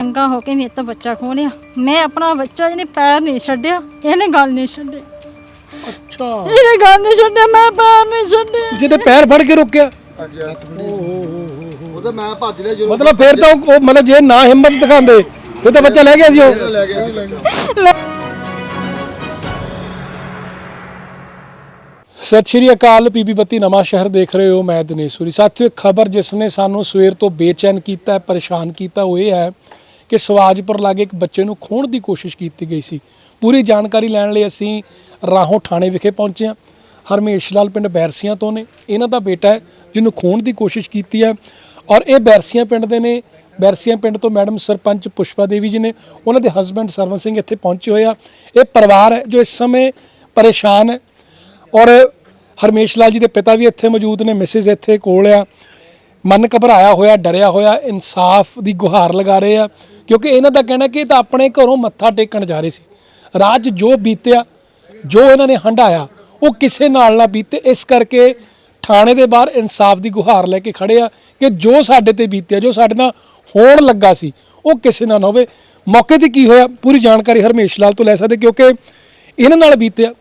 ਚੰਗਾ ਹੋ ਕੇ ਮੇਰੇ ਤੋਂ ਬੱਚਾ ਖੋਲਿਆ ਮੈਂ ਆਪਣਾ ਬੱਚਾ ਜਿਹਨੇ ਪੈਰ ਨਹੀਂ ਛੱਡਿਆ ਇਹਨੇ ਗੱਲ ਨਹੀਂ ਛੱਡੀ। ਅੱਛਾ। ਇਹਨੇ ਗੱਲ ਨਹੀਂ ਛੱਡਿਆ ਮੈਂ ਪੈਰ ਨਹੀਂ ਛੱਡੇ ਤੁਸੀਂ ਤੇ ਪੈਰ ਫੜ ਕੇ ਰੋਕਿਆ? ਉਹਦਾ ਮੈਂ ਭੱਜ ਲਿਆ ਜਦੋਂ ਮਤਲਬ ਫਿਰ ਤਾਂ ਉਹ ਉਹ ਮਤਲਬ ਜੇ ਨਾ ਹਿੰਮਤ ਦਿਖਾਉਂਦੇ ਫਿਰ ਤਾਂ ਬੱਚਾ ਲੈ ਗਿਆ ਸੀ ਉਹ। ਲੈ ਗਿਆ ਸੀ ਸਤਿ ਸ਼੍ਰੀ ਅਕਾਲ ਪੀਪੀ ਬੱਤੀ ਨਵਾਂ ਸ਼ਹਿਰ ਦੇਖ ਰਹੇ ਹੋ ਮੈਂ ਦਿਨੇਸ਼ੂਰੀ ਸਾਥੀਓ ਇੱਕ ਖਬਰ ਜਿਸ ਨੇ ਸਾਨੂੰ ਸਵੇਰ ਤੋਂ ਬੇਚੈਨ ਕੀਤਾ ਹੈ ਪਰੇਸ਼ਾਨ ਕੀਤਾ ਉਹ ਇਹ ਹੈ ਕਿ ਸਵਾਜਪੁਰ ਲਾਗੇ ਇੱਕ ਬੱਚੇ ਨੂੰ ਖੋਹਣ ਦੀ ਕੋਸ਼ਿਸ਼ ਕੀਤੀ ਗਈ ਸੀ। ਪੂਰੀ ਜਾਣਕਾਰੀ ਲੈਣ ਲਈ ਅਸੀਂ ਰਾਹੋਂ ਥਾਣੇ ਵਿਖੇ ਪਹੁੰਚੇ ਹਾਂ। ਹਰਮੇਸ਼ ਲਾਲ ਪਿੰਡ ਬੈਰਸੀਆਂ ਤੋਂ ਨੇ। ਇਹਨਾਂ ਦਾ ਬੇਟਾ ਹੈ, ਜਿਹਨੂੰ ਖੋਹਣ ਦੀ ਕੋਸ਼ਿਸ਼ ਕੀਤੀ ਹੈ। ਔਰ ਇਹ ਬੈਰਸੀਆਂ ਪਿੰਡ ਦੇ ਨੇ। ਬੈਰਸੀਆਂ ਪਿੰਡ ਤੋਂ ਮੈਡਮ ਸਰਪੰਚ ਪੁਸ਼ਪਾ ਦੇਵੀ ਜੀ ਨੇ। ਉਹਨਾਂ ਦੇ ਹਸਬੰਡ ਸਰਵਨ ਸਿੰਘ ਇੱਥੇ ਪਹੁੰਚੇ ਹੋਏ ਆ। ਇਹ ਪਰਿਵਾਰ ਹੈ ਜੋ ਇਸ ਸਮੇਂ ਪਰੇਸ਼ਾਨ ਹੈ। ਔਰ ਹਰਮੇਸ਼ ਲਾਲ ਜੀ ਦੇ ਪਿਤਾ ਵੀ ਇੱਥੇ ਮੌਜੂਦ ਨੇ। ਮਿਸਿਸ ਇੱਥੇ ਕੋਲ ਆ। ਮਨ ਘਬਰਾਇਆ ਹੋਇਆ, ਡਰਿਆ ਹੋਇਆ, ਇਨਸਾਫ ਦੀ ਗੁਹਾਰ ਲਗਾ ਰਹੇ ਆ। ਕਿਉਂਕਿ ਇਹਨਾਂ ਦਾ ਕਹਿਣਾ ਕਿ ਇਹ ਤਾਂ ਆਪਣੇ ਘਰੋਂ ਮੱਥਾ ਟੇਕਣ ਜਾ ਰਹੇ ਸੀ। ਰਾਜ ਜੋ ਬੀਤਿਆ, ਜੋ ਇਹਨਾਂ ਨੇ ਹੰਡਾਇਆ ਉਹ ਕਿਸੇ ਨਾਲ ਨਾ ਬੀਤੇ। ਇਸ ਕਰਕੇ ਥਾਣੇ ਦੇ ਬਾਹਰ ਇਨਸਾਫ ਦੀ ਗੁਹਾਰ ਲੈ ਕੇ ਖੜੇ ਆ ਕਿ ਜੋ ਸਾਡੇ ਤੇ ਬੀਤਿਆ, ਜੋ ਸਾਡੇ ਨਾਲ ਹੋਣ ਲੱਗਾ ਸੀ, ਉਹ ਕਿਸੇ ਨਾਲ ਨਾ ਹੋਵੇ। ਮੌਕੇ ਤੇ ਕੀ ਹੋਇਆ? ਪੂਰੀ ਜਾਣਕਾਰੀ ਹਰਮੇਸ਼ ਲਾਲ ਤੋਂ ਲੈ ਸਕਦੇ, ਕਿਉਂਕਿ ਇਹਨਾਂ ਨਾਲ ਬੀਤਿਆ।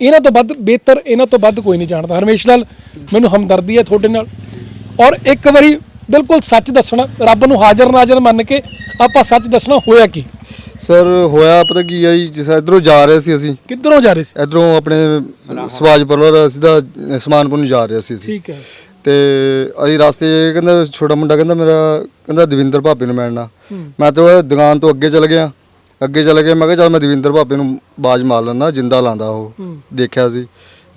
ਇਹਨਾਂ ਤੋਂ ਵੱਧ ਬਿਹਤਰ, ਇਹਨਾਂ ਤੋਂ ਵੱਧ ਕੋਈ ਨਹੀਂ ਜਾਣਦਾ। ਹਰਮੇਸ਼ ਲਾਲ, ਮੈਨੂੰ ਹਮਦਰਦੀ ਹੈ ਤੁਹਾਡੇ ਨਾਲ। ਔਰ ਇੱਕ ਵਾਰੀ ਬਿਲਕੁਲ ਸੱਚ ਦੱਸਣਾ ਰੱਬ ਨੂੰ ਹਾਜ਼ਰ ਨਾਜ਼ਰ ਮੰਨ ਕੇ ਆਪਾਂ ਸੱਚ ਦੱਸਣਾ ਹੋਇਆ ਕੀ? ਸਰ ਹੋਇਆ ਪਤਾ ਕੀ ਆ ਜੀ ਜਿਸ ਇਧਰੋਂ ਜਾ ਰਹੇ ਸੀ ਅਸੀਂ। ਕਿੱਧਰੋਂ ਜਾ ਰਹੇ ਸੀ? ਇਧਰੋਂ ਆਪਣੇ ਸਵਾਜਪੁਰ ਵੱਲ ਸਿੱਧਾ ਸਮਾਨਪੁਰ ਨੂੰ ਜਾ ਰਹੇ ਸੀ ਅਸੀਂ। ਠੀਕ ਹੈ। ਤੇ ਅਸੀਂ ਰਸਤੇ 'ਚ ਕਹਿੰਦਾ ਛੋਟਾ ਮੁੰਡਾ ਕਹਿੰਦਾ ਮੇਰਾ ਕਹਿੰਦਾ ਦਵਿੰਦਰ ਭਾਪੇ ਨੂੰ ਮਿਲਣਾ ਮੈਂ ਤਾਂ ਉਹ ਦੁਕਾਨ ਤੋਂ ਅੱਗੇ ਚਲ ਗਿਆ। ਅੱਗੇ ਚਲ ਗਿਆ ਮੈਂ ਕਿਹਾ ਚੱਲ ਮੈਂ ਦਵਿੰਦਰ ਭਾਪੇ ਨੂੰ ਬਾਜ ਮਾਰ ਲੈਣਾ ਜਿੰਦਾ ਲਾਂਦਾ ਉਹ। ਦੇਖਿਆ ਸੀ।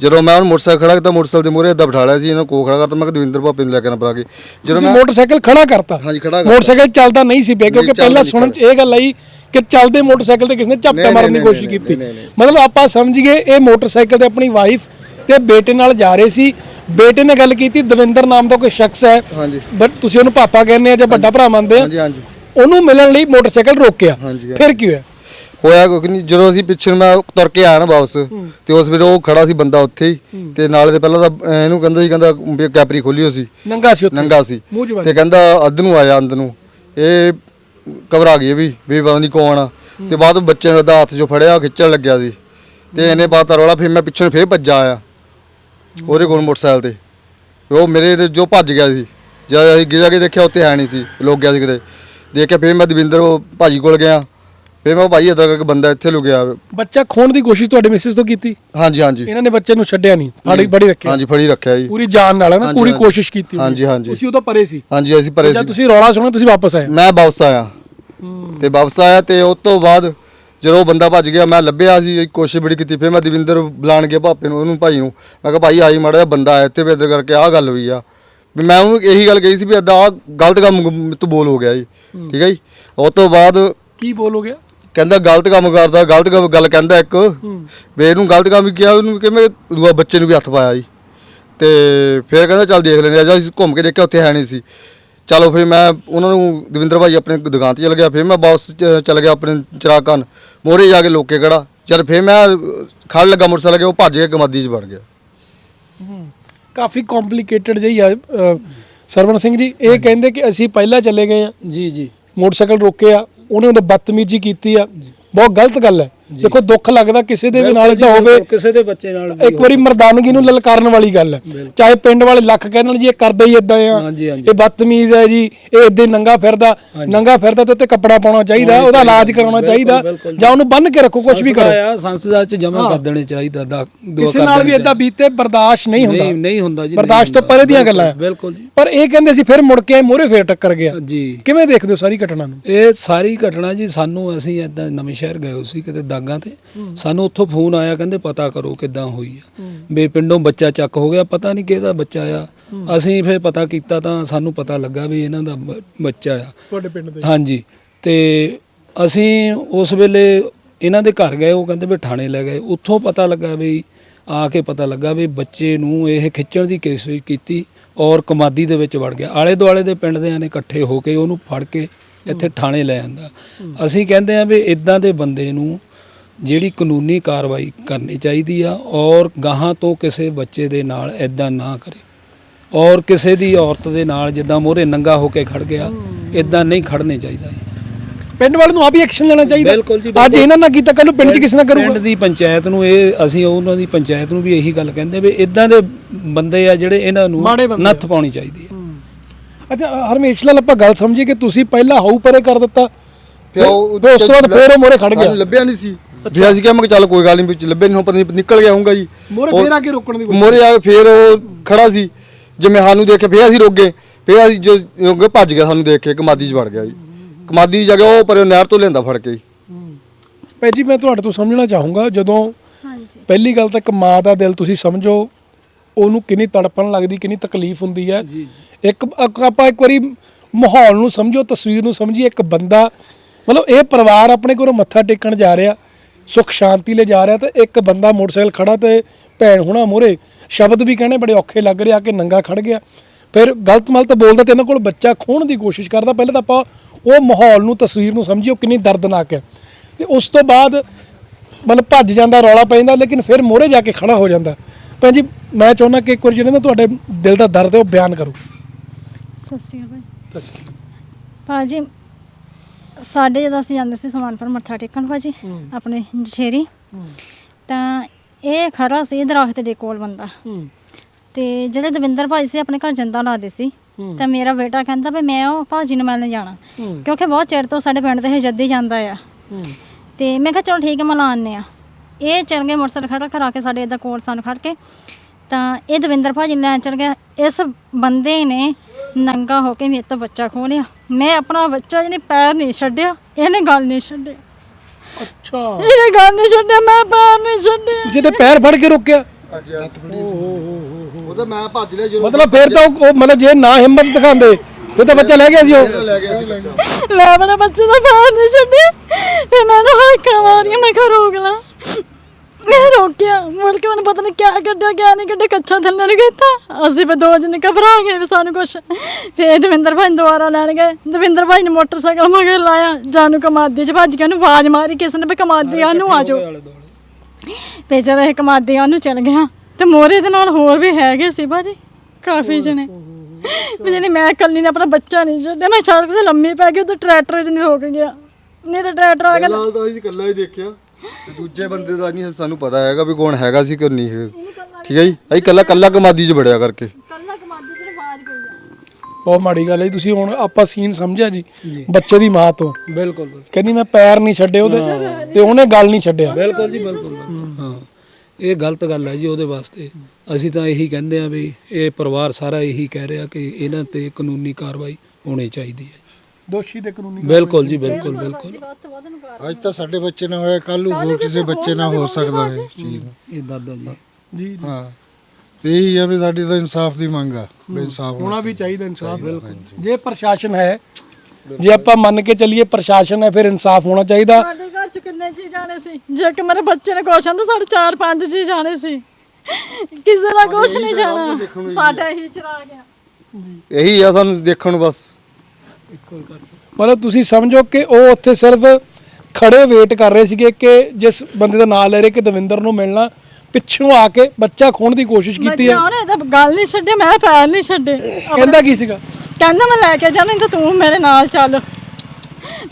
ਜਦੋਂ ਮੈਂ ਉਹਨੂੰ ਮੋਟਰਸਾਈਕਲ ਖੜਾ ਕੀਤਾ ਮੋਟਰਸਾਈਕਲ ਦੇ ਮੂਹਰੇ ਏਦਾਂ ਬਿਠਾ ਲਿਆ ਸੀ ਇਹਨੂੰ ਕੋ ਖੜਾ ਕਰਤਾ। ਮੈਂ ਦਵਿੰਦਰ ਭਾਪੇ ਨੂੰ ਲੈ ਕੇ ਨਾ ਬਰਾ ਕੇ। ਜਦੋਂ ਤੁਸੀਂ ਮੈਂ ਮੋਟਰਸਾਈਕਲ ਖੜਾ ਕਰਤਾ। ਹਾਂਜੀ ਖੜਾ ਕਰਤਾ। ਮੋਟਰਸਾਈਕਲ ਚੱਲਦਾ ਨਹੀਂ ਸੀ ਪਿਆ ਕਿਉਂਕਿ ਚੱਲਦਾ ਪਹਿਲਾਂ ਨਹੀਂ ਸੁਣਨ ਚ ਇਹ ਗੱਲ ਆਈ ਕਿ ਚੱਲਦੇ ਮੋਟਰਸਾਈਕਲ ਤੇ ਕਿਸੇ ਨੇ ਝਪਟਾ ਨਹੀਂ, ਮਾਰਨ ਦੀ ਨਹੀਂ, ਕੋਸ਼ਿਸ਼ ਨਹੀਂ, ਕੀਤੀ। ਨਹੀਂ, ਨਹੀਂ, ਮਤਲਬ ਆਪਾਂ ਸਮਝ ਗਏ ਇਹ ਮੋਟਰਸਾਈਕਲ ਤੇ ਆਪਣੀ ਵਾਈਫ ਤੇ ਬੇਟੇ ਨਾਲ ਜਾ ਰਹੇ ਸੀ। ਬੇਟੇ ਨੇ ਗੱਲ ਕੀਤੀ ਦਵਿੰਦਰ ਨਾਮ ਦਾ ਕੋਈ ਸ਼ਖਸ ਹੈ। ਹਾਂਜੀ। ਬਟ ਤੁਸੀਂ ਉਹਨੂੰ ਪਾਪਾ ਕਹਿੰਦੇ ਆ ਜਾਂ ਵੱਡਾ ਭਰਾ ਮੰਨਦੇ ਆ। ਹਾਂਜੀ ਹਾਂਜੀ। ਉਹਨੂੰ ਮਿਲਣ ਲਈ ਮੋਟਰਸਾਈਕਲ ਰੋਕਿਆ। ਹਾਂਜੀ, ਫਿਰ ਕੀ ਹੋਇਆ? ਹੋਇਆ ਕੁਝ ਨਹੀਂ ਜਦੋਂ ਅਸੀਂ ਪਿੱਛੇ ਨੂੰ ਮੈਂ ਤੁਰ ਕੇ ਆਇਆ ਨਾ ਵਾਪਸ ਤੇ ਉਸ ਵੇਲੇ ਉਹ ਖੜਾ ਸੀ ਬੰਦਾ ਉੱਥੇ ਹੀ ਤੇ ਨਾਲੇ ਤੇ ਪਹਿਲਾਂ ਤਾਂ ਇਹਨੂੰ ਕਹਿੰਦਾ ਸੀ ਕਹਿੰਦਾ ਵੀ ਕੈਪਰੀ ਖੋਲੀ ਹੋ ਸੀ। ਨੰਗਾ ਸੀ ਉੱਥੇ। ਨੰਗਾ ਸੀ। ਮੂੰਹ ਤੇ ਕਹਿੰਦਾ ਅੱਧ ਨੂੰ ਆਇਆ ਅੰਦ ਨੂੰ। ਇਹ ਘਬਰਾ ਗਈ ਵੀ ਵੀ ਪਤਾ ਨਹੀਂ ਕੌਣ ਆ। ਤੇ ਬਾਅਦ ਵਿੱਚ ਬੱਚੇ ਨੇ ਦਾ ਹੱਥ 'ਚੋਂ ਫੜਿਆ ਖਿੱਚਣ ਲੱਗਿਆ ਸੀ। ਤੇ ਇਹਨੇ ਬਾਤ ਰੌਲਾ ਫਿਰ ਮੈਂ ਪਿੱਛੇ ਨੂੰ ਫੇਰ ਭੱਜਾ ਆਇਆ ਉਹਦੇ ਕੋਲ ਮੋਟਰਸਾਈਕਲ ਤੇ। ਉਹ ਮੇਰੇ ਤੇ ਜੋ ਭੱਜ ਗਿਆ ਸੀ ਜਦ ਅਸੀਂ ਗਿਜਾ ਕੇ ਦੇਖਿਆ ਉੱਥੇ ਹੈ ਨਹੀਂ ਸੀ ਲੋਕ ਗਿਆ ਸੀ ਕਿਤੇ। ਦੇਖ ਕੇ ਫੇਰ ਮੈਂ ਦਵਿੰਦਰ ਉਹ ਭਾਜੀ ਕੋਲ ਗਿਆ। ਫੇਰ ਮੈਂ ਭਾਈ ਏਦਾਂ ਕਰਕੇ ਬੰਦਾ ਇੱਥੇ ਲੁਕਿਆ। ਬੱਚਾ ਖੋਣ ਦੀ ਕੋਸ਼ਿਸ਼ ਤੁਹਾਡੇ ਮਿਸਿਸ ਤੋਂ ਕੀਤੀ? ਹਾਂਜੀ ਹਾਂਜੀ। ਇਹਨਾਂ ਨੇ ਬੱਚੇ ਨੂੰ ਛੱਡਿਆ ਨਹੀਂ ਫੜੀ ਬੜੀ ਰੱਖਿਆ। ਹਾਂਜੀ ਫੜੀ ਰੱਖਿਆ ਜੀ। ਪੂਰੀ ਜਾਨ ਨਾਲ ਹੈ ਨਾ ਹਾਂਜੀ, ਪੂਰੀ ਹਾਂਜੀ। ਕੋਸ਼ਿਸ਼ ਕੀਤੀ ਉਹਨੇ। ਹਾਂਜੀ, ਹਾਂਜੀ। ਤੁਸੀਂ ਉਦੋਂ ਪਰੇ ਸੀ। ਹਾਂਜੀ ਅਸੀਂ ਪਰੇ ਜਦ ਸੀ। ਤੁਸੀਂ ਰੌਲਾ ਸੁਣਿਆ ਤੁਸੀਂ ਵਾਪਸ ਆਏ। ਮੈਂ ਵਾਪਸ ਆਇਆ। ਤੇ ਵਾਪਸ ਆਇਆ ਤੇ ਉਸ ਤੋਂ ਬਾਅਦ ਜਦੋਂ ਉਹ ਬੰਦਾ ਭੱਜ ਗਿਆ ਮੈਂ ਲੱਭਿਆ ਸੀ ਕੋਸ਼ਿਸ਼ ਬੜੀ ਕੀਤੀ। ਫਿਰ ਮੈਂ ਦਵਿੰਦਰ ਬੁਲਾਣ ਗਿਆ ਭਾਪੇ ਨੂੰ ਉਹਨੂੰ ਭਾਈ ਨੂੰ। ਮੈਂ ਕਿਹਾ ਭਾਈ ਆਈ ਮਾੜਾ ਜਿਹਾ ਬੰਦਾ ਆਇਆ ਇੱਥੇ ਵੀ ਇੱਧਰ ਕਰਕੇ ਆਹ ਗੱਲ ਹੋਈ ਆ। ਵੀ ਮੈਂ ਉਹਨੂੰ ਇਹੀ ਗੱਲ ਕਹੀ ਸੀ ਵੀ ਏਦਾਂ ਆਹ ਗਲਤ ਕੰਮ ਤੋਂ ਬੋਲ ਹੋ ਗਿਆ ਜੀ। ਠੀਕ ਹੈ ਜੀ? ਉਸ ਤੋਂ ਬਾਅਦ ਕੀ ਬੋਲੋਗੇ ਕਹਿੰਦਾ ਗਲਤ ਕੰਮ ਕਰਦਾ ਗਲਤ ਗੱਲ ਕਹਿੰਦਾ ਇੱਕ ਵੀ ਇਹਨੂੰ ਗਲਤ ਕੰਮ ਵੀ ਕਿਹਾ ਉਹਨੂੰ ਕਿਵੇਂ ਦੂਆ ਬੱਚੇ ਨੂੰ ਵੀ ਹੱਥ ਪਾਇਆ ਜੀ। ਤੇ ਫਿਰ ਕਹਿੰਦਾ ਚੱਲ ਦੇਖ ਲੈਂਦੇ ਆ ਅਸੀਂ ਘੁੰਮ ਕੇ ਦੇਖਿਆ ਉੱਥੇ ਹੈ ਨਹੀਂ ਸੀ। ਚਲੋ ਫਿਰ ਮੈਂ ਉਹਨਾਂ ਨੂੰ ਦਵਿੰਦਰ ਭਾਈ ਆਪਣੇ ਦੁਕਾਨ ਤੇ ਚਲ ਗਿਆ ਫਿਰ ਮੈਂ ਬਾਸ ਚਲ ਗਿਆ ਆਪਣੇ ਚਰਾਕਨ ਮੋਰੇ ਜਾ ਕੇ ਲੋਕੇ ਖੜਾ। ਚਲ ਫਿਰ ਮੈਂ ਖੜ ਲੱਗਾ ਮੋਟਰਸਾਈਕਲ ਕੇ ਉਹ ਭੱਜ ਕੇ ਗਮਾਦੀ 'ਚ ਵੜ ਗਿਆ। ਕਾਫੀ ਕੰਪਲਿਕੇਟਡ ਜਿਹੀ ਆ ਅ, ਸਰਵਣ ਸਿੰਘ ਜੀ ਇਹ ਕਹਿੰਦੇ ਕਿ ਅਸੀਂ ਪਹਿਲਾਂ ਚਲੇ ਗਏ ਆ। ਜੀ ਜੀ। ਮੋਟਰਸਾਈਕਲ ਰੋਕੇ ਆ ਉਹਨੇ ਉਹਦੇ ਬਦਤਮੀਜ਼ੀ ਕੀਤੀ ਆ। ਬਹੁਤ ਗਲਤ ਗੱਲ ਹੈ। ਦੇਖੋ ਦੁੱਖ ਲੱਗਦਾ ਕਿਸੇ ਦੇ ਵੀ ਨਾਲ ਇਦਾਂ ਹੋਵੇ। ਕਿਸੇ ਦੇ ਬੱਚੇ ਨਾਲ ਇੱਕ ਵਾਰੀ ਮਰਦਾਨਗੀ ਨੂੰ ਲਲਕਾਰਨ ਵਾਲੀ ਗੱਲ ਹੈ। ਚਾਹੇ ਪਿੰਡ ਵਾਲੇ ਲੱਖ ਕਹਿਣ ਜੀ ਇਹ ਕਰਦਾ ਹੀ ਇਦਾਂ ਆ। ਇਹ ਬਦਤਮੀਜ਼ ਹੈ ਜੀ ਇਹ ਇਦਾਂ ਨੰਗਾ ਫਿਰਦਾ। ਨੰਗਾ ਫਿਰਦਾ ਤੇ ਉੱਤੇ ਕੱਪੜਾ ਪਾਉਣਾ ਚਾਹੀਦਾ ਉਹਦਾ ਇਲਾਜ ਕਰਾਉਣਾ ਚਾਹੀਦਾ। ਜਾਂ ਉਹਨੂੰ ਬੰਨ ਕੇ ਰੱਖੋ ਕੁਝ ਵੀ ਕਰੋ। ਆ ਸੰਸਦਾ ਚ ਜਮਾ ਕਰ ਦੇਣੇ ਚਾਹੀਦਾ ਦਾ ਕਿਸੇ ਨਾਲ ਵੀ ਇਦਾਂ ਬੀਤੇ ਬਰਦਾਸ਼ਤ ਨਹੀਂ ਹੁੰਦਾ। ਨਹੀਂ ਨਹੀਂ ਹੁੰਦਾ ਜੀ ਬਰਦਾਸ਼ਤ ਤੋਂ ਪਰੇ ਦੀਆਂ ਗੱਲਾਂ। ਬਿਲਕੁਲ ਜੀ। ਪਰ ਇਹ ਕਹਿੰਦੇ ਸੀ ਫਿਰ ਮੁੜ ਕੇ ਮੋਰੇ ਫੇਰ ਟੱਕਰ ਗਿਆ। ਜੀ। ਕਿਵੇਂ ਦੇਖਦੇ ਹੋ ਸਾਰੀ ਘਟਨਾ ਨੂੰ? ਇਹ ਸਾਰੀ ਘਟਨਾ ਜੀ ਸਾਨੂੰ ਅਸੀਂ ਇਦਾਂ ਨਵੇਂ ਸ਼ਹਿਰ ਗਏ ਸੀ ਕਿਤੇ ਦਾਗਾਂ ਤੇ। ਸਾਨੂੰ ਉੱਥੋਂ ਫੋਨ ਆਇਆ ਕਹਿੰਦੇ ਪਤਾ ਕਰੋ ਕਿੱਦਾਂ ਹੋਈ ਆ। ਵੀ ਪਿੰਡੋਂ ਬੱਚਾ ਚੱਕ ਹੋ ਗਿਆ ਪਤਾ ਨਹੀਂ ਕਿਹਦਾ ਬੱਚਾ ਆ। ਅਸੀਂ ਫਿਰ ਪਤਾ ਕੀਤਾ ਤਾਂ ਸਾਨੂੰ ਪਤਾ ਲੱਗਾ ਵੀ ਇਹਨਾਂ ਦਾ ਬ- ਬੱਚਾ ਆ। ਤੁਹਾਡੇ ਪਿੰਡ ਦੇ। ਹਾਂਜੀ। ਤੇ ਅਸੀਂ ਉਸ ਵੇਲੇ ਇਹਨਾਂ ਦੇ ਘਰ ਗਏ ਉਹ ਕਹਿੰਦੇ ਵੀ ਥਾਣੇ ਲੈ ਗਏ। ਉੱਥੋਂ ਪਤਾ ਲੱਗਾ ਵੀ ਆ ਕੇ ਪਤਾ ਲੱਗਾ ਵੀ ਬੱਚੇ ਨੂੰ ਇਹ ਖਿੱਚਣ ਦੀ ਕੋਸ਼ਿਸ਼ ਕੀਤੀ ਔਰ ਕਮਾਦੀ ਦੇ ਵਿੱਚ ਵੜ ਗਿਆ। ਆਲੇ ਦੁਆਲੇ ਦੇ ਪਿੰਡ ਦੇ ਨੇ ਇਕੱਠੇ ਹੋ ਕੇ ਉਹਨੂੰ ਫੜ ਕੇ ਇੱਥੇ ਥਾਣੇ ਲੈ ਆਂਦਾ। ਅਸੀਂ ਕਹਿੰਦੇ ਆ ਵੀ ਇਦਾਂ ਦੇ ਬੰਦੇ ਨੂੰ ਜਿਹੜੀ ਕਾਨੂੰਨੀ ਕਾਰਵਾਈ ਕਰਨੀ ਚਾਹੀਦੀ ਆ ਔਰ ਗਾਹਾਂ ਤੋਂ ਕਿਸੇ ਬੱਚੇ ਦੇ ਨਾਲ ਇਦਾਂ ਨਾ ਕਰੇ। ਔਰ ਕਿਸੇ ਦੀ ਔਰਤ ਦੇ ਨਾਲ ਜਿੱਦਾਂ ਮੋਹਰੇ ਨੰਗਾ ਹੋ ਕੇ ਖੜ ਗਿਆ ਇਦਾਂ ਨਹੀਂ ਖੜਨੇ ਚਾਹੀਦਾ ਜੀ। ਪਿੰਡ ਵਾਲੇ ਨੂੰ ਆ ਵੀ ਐਕਸ਼ਨ ਲੈਣਾ ਚਾਹੀਦਾ। ਅੱਜ ਇਹਨਾਂ ਨਾਲ ਕੀਤਾ ਕੱਲ ਨੂੰ ਪਿੰਡ 'ਚ ਕਿਸੇ ਨਾਲ ਕਰੂਗਾ? ਪਿੰਡ ਦੀ ਪੰਚਾਇਤ ਨੂੰ ਇਹ ਅਸੀਂ ਉਹਨਾਂ ਦੀ ਪੰਚਾਇਤ ਨੂੰ ਵੀ ਇਹੀ ਗੱਲ ਕਹਿੰਦੇ ਵੀ ਇਦਾਂ ਦੇ ਬੰਦੇ ਆ ਜਿਹੜੇ ਇਹਨਾਂ ਨੂੰ ਨੱਥ ਪਾਉਣੀ ਚਾਹੀਦੀ ਹੈ। ਅੱਛਾ ਹਰਮੇਸ਼ ਲਾਲ ਆਪਾਂ ਗੱਲ ਸਮਝੀਏ ਕਿ ਤੁਸੀਂ ਪਹਿਲਾਂ ਹਾਊ ਪਰੇ ਕਰ ਦਿੱਤਾ। ਫਿਰ ਉਸ ਤੋਂ ਬਾਅਦ ਫੇਰ ਉਹ ਮੋਰੇ ਖੜ ਗਿਆ। ਲੱਭਿਆ ਨਹੀਂ ਸੀ। ਫਿਰ ਅਸੀਂ ਕਿਹਾ ਮੈਂ ਕਿਹਾ ਚੱਲ ਕੋਈ ਗੱਲ ਨਹੀਂ ਵਿੱਚ ਲੱਭੇ ਨਹੀਂ ਪਤਾ ਨਹੀਂ ਨਿਕਲ ਗਿਆ ਹੋਊਗਾ ਜੀ। ਮੋਰੇ ਫੇਰ ਆ ਕੇ ਰੋਕਣ ਦੀ ਕੋਸ਼ਿਸ਼ ਮੋਰੇ ਆ ਕੇ ਫਿਰ ਉਹ ਖੜਾ ਸੀ। ਜਿਵੇਂ ਸਾਨੂੰ ਦੇਖ ਕੇ ਫਿਰ ਅਸੀਂ ਰੁਕ ਗਏ। ਫਿਰ ਅਸੀਂ ਜੋ ਰੁਕ ਗਏ ਭੱਜ ਗਿਆ ਸਾਨੂੰ ਦੇਖ ਕੇ ਕਮਾਦੀ 'ਚ ਵੜ ਗਿਆ ਜੀ। ਕਮਾਦੀ 'ਚ ਜਾ ਕੇ ਉਹ ਪਰੇ ਨਹਿਰ ਤੋਂ ਲੈਂਦਾ ਫੜ ਕੇ ਜੀ। ਮੈਂ ਤੁਹਾਡੇ ਤੋਂ ਸਮਝਣਾ ਚਾਹੂੰਗਾ ਜਦੋਂ ਹਾਂਜੀ। ਪਹਿਲੀ ਗੱਲ ਤਾਂ ਇੱਕ ਮਾਂ ਦਾ ਦਿਲ ਤੁਸੀਂ ਸਮਝੋ ਉਹਨੂੰ ਕਿੰਨੀ ਤੜਪਣ ਲੱਗਦੀ ਕਿੰਨੀ ਤਕਲੀਫ ਹੁੰਦੀ ਹੈ। ਇੱਕ ਇੱਕ ਆਪਾਂ ਇੱਕ ਵਾਰੀ ਮਾਹੌਲ ਨੂੰ ਸਮਝੋ ਤਸਵੀਰ ਨੂੰ ਸਮਝੀਏ ਇੱਕ ਬੰਦਾ ਮਤਲਬ ਇਹ ਪਰਿਵਾਰ ਆਪਣੇ ਕੋਲੋਂ ਮੱਥਾ ਟੇਕਣ ਜਾ ਰਿਹਾ। ਸੁੱਖ ਸ਼ਾਂਤੀ ਲਈ ਜਾ ਰਿਹਾ ਤੇ ਇੱਕ ਬੰਦਾ ਮੋਟਰਸਾਈਕਲ ਖੜਾ ਤੇ ਭੈਣ ਹੁਣਾ ਮੋਰੇ ਸ਼ਬਦ ਵੀ ਕਹਿਣੇ ਬੜੇ ਔਖੇ ਲੱਗ ਰਿਹਾ ਕਿ ਨੰਗਾ ਖੜ ਗਿਆ। ਫਿਰ ਗਲਤ ਮਲਤ ਬੋਲਦਾ ਤੇ ਇਹਨਾਂ ਕੋਲ ਬੱਚਾ ਖੋਣ ਦੀ ਕੋਸ਼ਿਸ਼ ਕਰਦਾ। ਪਹਿਲਾਂ ਤਾਂ ਆਪਾਂ ਉਹ ਮਾਹੌਲ ਨੂੰ ਤਸਵੀਰ ਨੂੰ ਸਮਝੀਓ ਕਿੰਨੀ ਦਰਦਨਾਕ ਹੈ। ਤੇ ਉਸ ਤੋਂ ਬਾਅਦ ਮਤਲਬ ਭੱਜ ਜਾਂਦਾ ਰੌਲਾ ਪੈ ਜਾਂਦਾ ਲੇਕਿਨ ਫਿਰ ਮੋਹਰੇ ਜਾ ਕੇ ਖੜਾ ਹੋ ਜਾਂਦਾ। ਭੈਣ ਜੀ ਮੈਂ ਚਾਹੁੰਦਾ ਕਿ ਇੱਕ ਵਾਰ ਜਿਹੜੇ ਨਾ ਤੁਹਾਡੇ ਦਿਲ ਦਾ ਦਰਦ ਹੈ ਉਹ ਬਿਆਨ ਕਰੋ। ਸਤਿ ਸ਼੍ਰੀ ਅਕਾਲ ਭਾਜੀ ਸਾਡੇ ਜਦੋਂ ਅਸੀਂ ਜਾਂਦੇ ਸੀ ਸਮਾਨਪੁਰ ਮੱਥਾ ਟੇਕਣ ਭਾਜੀ ਆਪਣੇ ਜਸ਼ੇਰੀ ਤਾਂ ਇਹ ਖੜਾ ਸੀ ਦਰਖਤ ਦੇ ਕੋਲ ਬੰਦਾ। ਤੇ ਜਿਹੜੇ ਦਵਿੰਦਰ ਭਾਈ ਸੀ ਆਪਣੇ ਘਰ ਜੰਦਾ ਲਾਦੇ ਸੀ। ਤਾਂ ਮੇਰਾ ਬੇਟਾ ਕਹਿੰਦਾ ਵੀ ਮੈਂ ਉਹ ਭਾਜੀ ਨੂੰ ਮਿਲਣ ਜਾਣਾ। ਕਿਉਂਕਿ ਬਹੁਤ ਚਿਰ ਤੋਂ ਸਾਡੇ ਪਿੰਡ ਦੇ ਜੱਦੀ ਜਾਂਦਾ ਆ। ਤੇ ਮੈਂ ਕਿਹਾ ਚਲੋ ਠੀਕ ਹੈ ਮਿਲਾ ਆਉਂਦੇ ਆ ਇਹ ਚਲ ਗਏ ਮੋਟਰਸਾਈਕਲ ਖੜਾ ਕਰਾ ਕੇ ਸਾਡੇ ਇਦਾਂ ਕੋਲ ਸਾਨੂੰ ਖੜ ਕੇ। ਤਾਂ ਇਹ ਦਵਿੰਦਰ ਭਾਜੀ ਨੂੰ ਲੈਣ ਚਲ ਗਿਆ। ਇਸ ਬੰਦੇ ਨੇ ਨੰਗਾ ਹੋ ਕੇ ਮੇਰੇ ਤੋਂ ਬੱਚਾ ਖੋਹ ਲਿਆ। ਮੈਂ ਆਪਣਾ ਬੱਚਾ ਜਿਹਨੇ ਪੈਰ ਨਹੀਂ ਛੱਡਿਆ ਇਹਨੇ ਗੱਲ ਨਹੀਂ ਛੱਡਿਆ। ਅੱਛਾ। ਇਹਨੇ ਗੱਲ ਨਹੀਂ ਛੱਡਿਆ ਮੈਂ ਪੈਰ ਨਹੀਂ ਛੱਡਿਆ। ਤੁਸੀਂ ਤੇ ਪੈਰ ਫੜ ਕੇ ਰੋਕਿਆ? ਉਹਦਾ ਮੈਂ ਭੱਜ ਲਿਆ ਜਦੋਂ ਮਤਲਬ ਫਿਰ ਤਾਂ ਉਹ ਉਹ ਮਤਲਬ ਜੇ ਨਾ ਹਿੰਮਤ ਦਿਖਾਉਂਦੇ ਫਿਰ ਤਾਂ ਬੱਚਾ ਲੈ ਗਿਆ ਸੀ ਉਹ। ਲੈ ਗਿਆ ਸੀ ਮੈਂ ਆਪਣੇ ਬੱਚੇ ਦਾ ਪੈਰ ਨਹੀਂ ਛੱਡਿਆ। ਫਿਰ ਮੈਂ ਨਾ ਹੱਕਾਂ ਮਾਰੀਆਂ ਮੈਂ ਕਿਹਾ ਰੋਕ ਲਾ। ਮੈਂ ਰੋਕਿਆ ਮੁੜ ਕੇ ਮੈਨੂੰ ਪਤਾ ਨਹੀਂ ਕਿਆ ਕੱਢਿਆ ਕਿਆ ਨਹੀਂ ਕੱਢਿਆ। ਕੱਛਾ ਥੱਲਣ ਕੀਤਾ। ਅਸੀਂ ਫਿਰ ਦੋ ਜਣੇ ਘਬਰਾ ਗਏ ਵੀ ਸਾਨੂੰ ਕੁਛ। ਫਿਰ ਦਵਿੰਦਰ ਭਾਈ ਨੂੰ ਦੁਬਾਰਾ ਲੈਣ ਗਏ। ਦਵਿੰਦਰ ਭਾਈ ਨੇ ਮੋਟਰਸਾਈਕਲ ਮਗਰ ਲਾਇਆ। ਜਾਨੂੰ ਕਮਾਦੀ ਚ ਭੱਜ ਕੇ ਉਹਨੂੰ ਆਵਾਜ਼ ਮਾਰੀ। ਕਿਸੇ ਨੇ ਵੀ ਕਮਾਦੀ ਆ ਨੂੰ ਆ ਜਾਓ ਤੇ ਜਦੋਂ ਇਹ ਕਮਾਦੀ ਆ ਉਹਨੂੰ ਚਲ ਗਿਆ। ਤੇ ਮੋਰੇ ਦੇ ਨਾਲ ਹੋਰ ਵੀ ਹੈਗੇ ਸੀ ਭਾਜੀ। ਕਾਫੀ ਜਣੇ। ਜਿਹਨੇ ਮੈਂ ਇਕੱਲੀ ਨੇ ਆਪਣਾ ਬੱਚਾ ਨਹੀਂ ਛੱਡਿਆ। ਮੈਂ ਸੜਕ ਤੇ ਲੰਮੀ ਪੈ ਗਈ ਉਧਰ ਟਰੈਕਟਰ 'ਚ ਨਹੀਂ ਰੁਕ ਗਿਆ। ਨਹੀਂ ਤਾਂ ਟਰੈਕਟਰ ਆ ਗਿਆ ਲਾਲ ਤਾਂ ਅਸੀਂ ਇਕੱਲਾ ਹੀ ਦੇਖਿਆ। ਤੇ ਦੂਜੇ ਬੰਦੇ ਦਾ ਨਹੀਂ ਸਾਨੂੰ ਪਤਾ ਹੈਗਾ ਵੀ ਕੌਣ ਹੈਗਾ ਸੀ ਕਿ ਨਹੀਂ ਹੈ ਠੀਕ ਹੈ ਜੀ? ਅਸੀਂ ਇਕੱਲਾ ਇਕੱਲਾ ਕਮਾਦੀ 'ਚ ਵੜਿਆ ਕਰਕੇ। ਕੱਲਾ ਕਮਾਦੀ 'ਚ ਆਵਾਜ਼ ਗਈ ਆ। ਬਹੁਤ ਮਾੜੀ ਗੱਲ ਹੈ ਜੀ। ਤੁਸੀਂ ਹੁਣ ਆਪਾਂ ਸੀਨ ਸਮਝਿਆ ਜੀ ਬੱਚੇ ਦੀ ਮਾਂ ਤੋਂ। ਬਿਲਕੁਲ ਬਿਲਕੁਲ। ਕਹਿੰਦੀ ਮੈਂ ਪੈਰ ਨਹੀਂ ਛੱਡੇ ਉਹਦੇ ਤੇ ਉਹਨੇ ਗੱਲ ਨਹੀਂ ਛੱਡਿਆ। ਬਿਲਕੁਲ ਜੀ ਬਿਲਕੁਲ ਬਿਲਕੁਲ। ਹਾਂ। ਇਹ ਗਲਤ ਗੱਲ ਹੈ ਜੀ ਉਹਦੇ ਵਾਸਤੇ। ਅਸੀਂ ਤਾਂ ਇਹੀ ਕਹਿੰਦੇ ਆ ਵੀ ਇਹ ਪਰਿਵਾਰ ਸਾਰਾ ਇਹੀ ਕਹਿ ਰਿਹਾ ਕਿ ਇਹਨਾਂ ਤੇ ਕਾਨੂੰਨੀ ਕਾਰਵਾਈ ਹੋਣੀ ਚਾਹੀਦੀ ਹੈ। ਦੋਸ਼ੀ ਦੇ ਕਾਨੂੰਨੀ ਬਿਲਕੁਲ ਜੀ ਬਿਲਕੁਲ ਬਿਲਕੁਲ ਅੱਜ ਤਾਂ ਸਾਡੇ ਬੱਚੇ ਨਾਲ ਹੋਇਆ ਕੱਲ ਨੂੰ ਹੋਰ ਕਿਸੇ ਬੱਚੇ ਨਾਲ ਹੋ ਸਕਦਾ ਹੈ ਚੀਜ਼ ਇਹ ਦਾਦਾ ਜੀ। ਜੀ ਹਾਂ ਤੇ ਇਹੀ ਆ ਵੀ ਸਾਡੀ ਤਾਂ ਇਨਸਾਫ ਦੀ ਮੰਗ ਆ ਵੀ ਇਨਸਾਫ ਹੋਣਾ ਵੀ ਚਾਹੀਦਾ। ਇਨਸਾਫ ਬਿਲਕੁਲ। ਜੇ ਪ੍ਰਸ਼ਾਸਨ ਹੈ ਜੇ ਆਪਾਂ ਮੰਨ ਕੇ ਚੱਲੀਏ ਪ੍ਰਸ਼ਾਸਨ ਹੈ ਫਿਰ ਇਨਸਾਫ ਹੋਣਾ ਚਾਹੀਦਾ। ਸਾਡੇ ਘਰ 'ਚ ਕਿੰਨੇ ਜੀ ਜਾਣੇ ਸੀ? ਜੇ ਕਿ ਮੇਰੇ ਬੱਚੇ ਨੇ ਕੁਛ ਹੁੰਦਾ ਸਾਡੇ ਚਾਰ ਪੰਜ ਜੀ ਜਾਣੇ ਸੀ। ਕਿਸੇ ਦਾ ਕੁਛ ਨਹੀਂ ਜਾਣਾ। ਸਾਡਾ ਹੀ ਚਰਾ ਗਿਆ ਇਹੀ ਆ ਸਾਨੂੰ ਦੇਖਣ ਨੂੰ ਬਸ। ਮਤਲਬ ਤੁਸੀਂ ਸਮਝੋ ਕਿ ਉਹ ਉੱਥੇ ਸਿਰਫ ਖੜੇ ਵੇਟ ਕਰ ਰਹੇ ਸੀਗੇ ਕਿ ਜਿਸ ਬੰਦੇ ਦਾ ਨਾਮ ਲੈ ਰਹੇ ਕਿ ਦਵਿੰਦਰ ਨੂੰ ਮਿਲਣਾ ਪਿੱਛੋਂ ਆ ਕੇ ਬੱਚਾ ਖੋਣ ਦੀ ਕੋਸ਼ਿਸ਼ ਕੀਤੀ ਹੈ ਬੱਚਾ ਉਹਨੇ ਤਾਂ ਗੱਲ ਨਹੀਂ ਛੱਡਿਆ ਮੈਂ ਪੈਰ ਨਹੀਂ ਛੱਡੇ। ਕਹਿੰਦਾ ਕੀ ਸੀਗਾ? ਕਹਿੰਦਾ ਮੈਂ ਲੈ ਕੇ ਜਾਣਾ ਤਾਂ ਤੂੰ ਮੇਰੇ ਨਾਲ ਚੱਲ।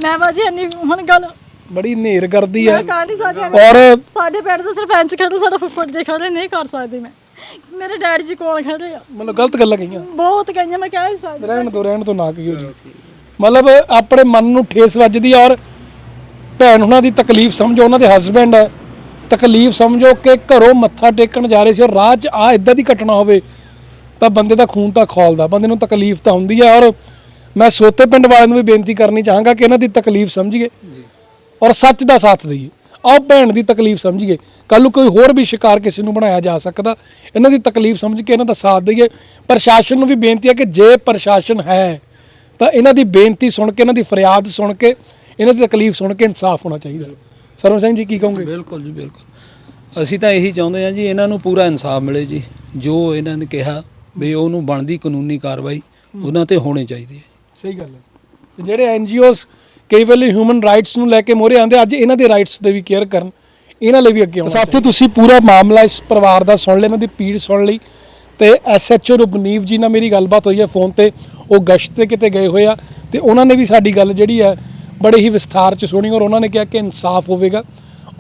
ਮੈਂ ਬਾਜੀ ਇੰਨੀ ਹੁਣ ਗੱਲ ਬੜੀ ਨੇਰ ਕਰਦੀ ਹੈ ਔਰ ਸਾਡੇ ਪਿੰਡ ਦੇ ਸਰਪੰਚ ਖੜੇ ਸਾਡਾ ਫੁੱਫੜ ਜੇ ਖੜੇ ਨਹੀਂ ਕਰ ਸਕਦੀ ਮੈਂ। ਮੇਰੇ ਡੈਡੀ ਜੀ ਕੋਲ ਖੜੇ ਆ। ਮਤਲਬ ਗਲਤ ਗੱਲਾਂ ਕਹੀਆਂ। ਬਹੁਤ ਕਈਆਂ ਮੈਂ ਕਹਿ ਨਹੀਂ ਸਕਦੀ। ਰਹਿਣ ਤੋਂ ਰਹਿਣ ਤੋਂ ਨਾ ਕਹੀਓ ਜੀ। ਮਤਲਬ ਆਪਣੇ ਮਨ ਨੂੰ ਠੇਸ ਵੱਜਦੀ ਹੈ ਔਰ ਭੈਣ ਉਹਨਾਂ ਦੀ ਤਕਲੀਫ ਸਮਝੋ, ਉਹਨਾਂ ਦੇ ਹਸਬੰਡ ਹੈ ਤਕਲੀਫ ਸਮਝੋ ਕਿ ਘਰੋਂ ਮੱਥਾ ਟੇਕਣ ਜਾ ਰਹੇ ਸੀ ਔਰ ਰਾਹ 'ਚ ਆ ਇਦਾਂ ਦੀ ਘਟਨਾ ਹੋਵੇ ਤਾਂ ਬੰਦੇ ਦਾ ਖੂਨ ਤਾਂ ਖੋਲਦਾ, ਬੰਦੇ ਨੂੰ ਤਕਲੀਫ ਤਾਂ ਹੁੰਦੀ ਹੈ ਔਰ ਮੈਂ ਸੋਤੇ ਪਿੰਡ ਵਾਲਿਆਂ ਨੂੰ ਵੀ ਬੇਨਤੀ ਕਰਨੀ ਚਾਹਾਂਗਾ ਕਿ ਇਹਨਾਂ ਦੀ ਤਕਲੀਫ ਸਮਝੀਏ ਔਰ ਸੱਚ ਦਾ ਸਾਥ ਦਈਏ। ਆਓ ਭੈਣ ਦੀ ਤਕਲੀਫ ਸਮਝੀਏ। ਕੱਲ ਨੂੰ ਕੋਈ ਹੋਰ ਵੀ ਸ਼ਿਕਾਰ ਕਿਸੇ ਨੂੰ ਬਣਾਇਆ ਜਾ ਸਕਦਾ, ਇਹਨਾਂ ਦੀ ਤਕਲੀਫ ਸਮਝ ਕੇ ਇਹਨਾਂ ਦਾ ਸਾਥ ਦਈਏ। ਪ੍ਰਸ਼ਾਸਨ ਨੂੰ ਵੀ ਬੇਨਤੀ ਹੈ ਕਿ ਜੇ ਪ੍ਰਸ਼ਾਸਨ ਹੈ ਤਾਂ ਇਹਨਾਂ ਦੀ ਬੇਨਤੀ ਸੁਣ ਕੇ ਇਹਨਾਂ ਦੀ ਫਰਿਆਦ ਸੁਣ ਕੇ ਇਹਨਾਂ ਦੀ ਤਕਲੀਫ ਸੁਣ ਕੇ ਇਨਸਾਫ ਹੋਣਾ ਚਾਹੀਦਾ। ਸਰਵਨ ਸਿੰਘ ਜੀ ਕੀ ਕਹੋਗੇ? ਬਿਲਕੁਲ ਜੀ ਬਿਲਕੁਲ। ਅਸੀਂ ਤਾਂ ਇਹੀ ਚਾਹੁੰਦੇ ਹਾਂ ਜੀ ਇਹਨਾਂ ਨੂੰ ਪੂਰਾ ਇਨਸਾਫ ਮਿਲੇ ਜੀ। ਜੋ ਇਹਨਾਂ ਨੇ ਕਿਹਾ ਵੀ ਉਹਨੂੰ ਬਣਦੀ ਕਾਨੂੰਨੀ ਕਾਰਵਾਈ ਉਹਨਾਂ ਤੇ ਹੋਣੀ ਚਾਹੀਦੀ ਹੈ। ਸਹੀ ਗੱਲ ਹੈ। ਤੇ ਜਿਹੜੇ ਐਨਜੀਓਜ਼ ਕਈ ਵੇਲੇ ਹਿਊਮਨ ਰਾਈਟਸ ਨੂੰ ਲੈ ਕੇ ਮੋਰੇ ਆਉਂਦੇ ਅੱਜ ਇਹਨਾਂ ਦੇ ਰਾਈਟਸ ਦੇ ਵੀ ਕੇਅਰ ਕਰਨ ਇਹਨਾਂ ਲਈ ਵੀ ਅੱਗੇ ਆਉਣਾ ਸਾਥੀਓ ਤੁਸੀਂ ਪੂਰਾ ਮਾਮਲਾ ਇਸ ਪਰਿਵਾਰ ਦਾ ਸੁਣ ਲਿਆ ਇਹਨਾਂ ਦੀ ਪੀੜ ਸੁਣ ਲਈ। ਤੇ ਐਸਐਚਓ ਰੁਪਨੀਵ ਜੀ ਨਾਲ ਮੇਰੀ ਗੱਲਬਾਤ ਹੋਈ ਹੈ ਫੋਨ ਤੇ। ਉਹ ਗਸ਼ਤ ਤੇ ਕਿਤੇ ਗਏ ਹੋਏ ਆ ਤੇ ਉਹਨਾਂ ਨੇ ਵੀ ਸਾਡੀ ਗੱਲ ਜਿਹੜੀ ਹੈ ਬੜੇ ਹੀ ਵਿਸਥਾਰ ਚ ਸੁਣੀ ਔਰ ਉਹਨਾਂ ਨੇ ਕਿਹਾ ਕਿ ਇਨਸਾਫ ਹੋਵੇਗਾ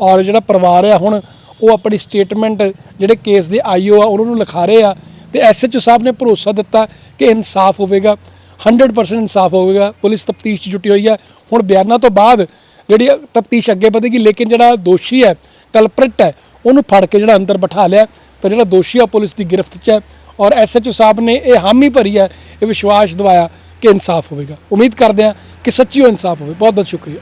ਔਰ ਜਿਹੜਾ ਪਰਿਵਾਰ ਆ ਹੁਣ ਉਹ ਆਪਣੀ ਸਟੇਟਮੈਂਟ ਜਿਹੜੇ ਕੇਸ ਦੇ ਆਈਓ ਆ ਉਹਨਾਂ ਨੂੰ ਲਿਖਾ ਰਹੇ ਆ ਤੇ ਐਸਐਚਓ ਸਾਹਿਬ ਨੇ ਭਰੋਸਾ ਦਿੱਤਾ ਕਿ ਇਨਸਾਫ ਹੋਵੇਗਾ 100% ਇਨਸਾਫ ਹੋਵੇਗਾ, ਪੁਲਿਸ ਤਫਤੀਸ਼ 'ਚ ਜੁਟੀ ਹੋਈ ਹੈ ਹੁਣ ਬਿਆਨਾਂ ਤੋਂ ਬਾਅਦ ਜਿਹੜੀ ਤਫਤੀਸ਼ ਅੱਗੇ ਵਧੇਗੀ, ਲੇਕਿਨ ਜਿਹੜਾ ਦੋਸ਼ੀ ਹੈ ਕਲਪਰਟ ਹੈ, ਉਹਨੂੰ ਫੜ ਕੇ ਜਿਹੜਾ ਅੰਦਰ ਬਿਠਾ ਲਿਆ ਤਾਂ ਜਿਹੜਾ ਦੋਸ਼ੀ ਆ ਪੁਲਿਸ ਦੀ ਗ੍ਰਿਫਤ 'ਚ ਹੈ। ਔਰ ਐਸਐਚਓ ਸਾਹਿਬ ਨੇ ਇਹ ਹਾਮੀ ਭਰੀ ਹੈ, ਇਹ ਵਿਸ਼ਵਾਸ ਦਿਵਾਇਆ ਕਿ ਇਨਸਾਫ ਹੋਵੇਗਾ। ਉਮੀਦ ਕਰਦੇ ਹਾਂ ਕਿ ਸੱਚੀ ਉਹ ਇਨਸਾਫ ਹੋਵੇ। ਬਹੁਤ ਬਹੁਤ ਸ਼ੁਕਰੀਆ।